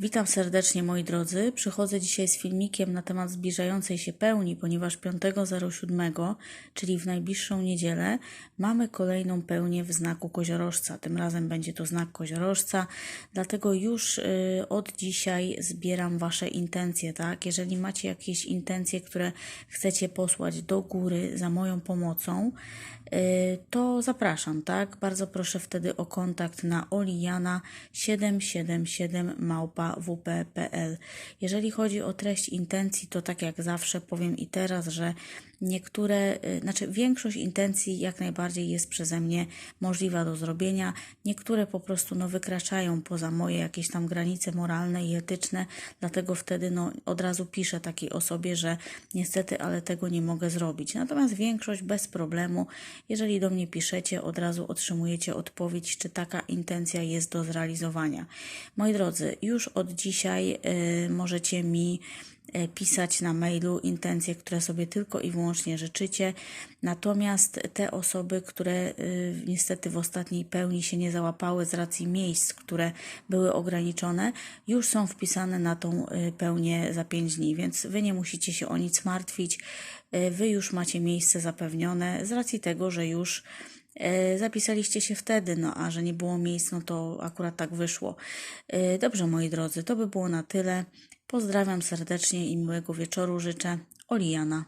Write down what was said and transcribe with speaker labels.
Speaker 1: Witam serdecznie moi drodzy. Przychodzę dzisiaj z filmikiem na temat zbliżającej się pełni, ponieważ 5.07, czyli w najbliższą niedzielę, mamy kolejną pełnię w znaku koziorożca. Tym razem będzie to znak koziorożca, dlatego już y, od dzisiaj zbieram Wasze intencje, tak? Jeżeli macie jakieś intencje, które chcecie posłać do góry za moją pomocą, y, to zapraszam, tak? Bardzo proszę wtedy o kontakt na olijana 777 małpa wp.pl. Jeżeli chodzi o treść intencji, to tak jak zawsze powiem i teraz, że niektóre, y, znaczy większość intencji jak najbardziej jest przeze mnie możliwa do zrobienia. Niektóre po prostu no, wykraczają poza moje jakieś tam granice moralne i etyczne, dlatego wtedy no, od razu piszę takiej osobie, że niestety, ale tego nie mogę zrobić. Natomiast większość bez problemu, jeżeli do mnie piszecie, od razu otrzymujecie odpowiedź, czy taka intencja jest do zrealizowania. Moi drodzy, już od dzisiaj y, możecie mi y, pisać na mailu intencje, które sobie tylko i wyłącznie życzycie. Natomiast te osoby, które y, niestety w ostatniej pełni się nie załapały z racji miejsc, które były ograniczone, już są wpisane na tą pełnię za 5 dni, więc wy nie musicie się o nic martwić. Wy już macie miejsce zapewnione z racji tego, że już Zapisaliście się wtedy, no a że nie było miejsc, no to akurat tak wyszło. E, Dobrze, moi drodzy, to by było na tyle. Pozdrawiam serdecznie i miłego wieczoru życzę. Oliana.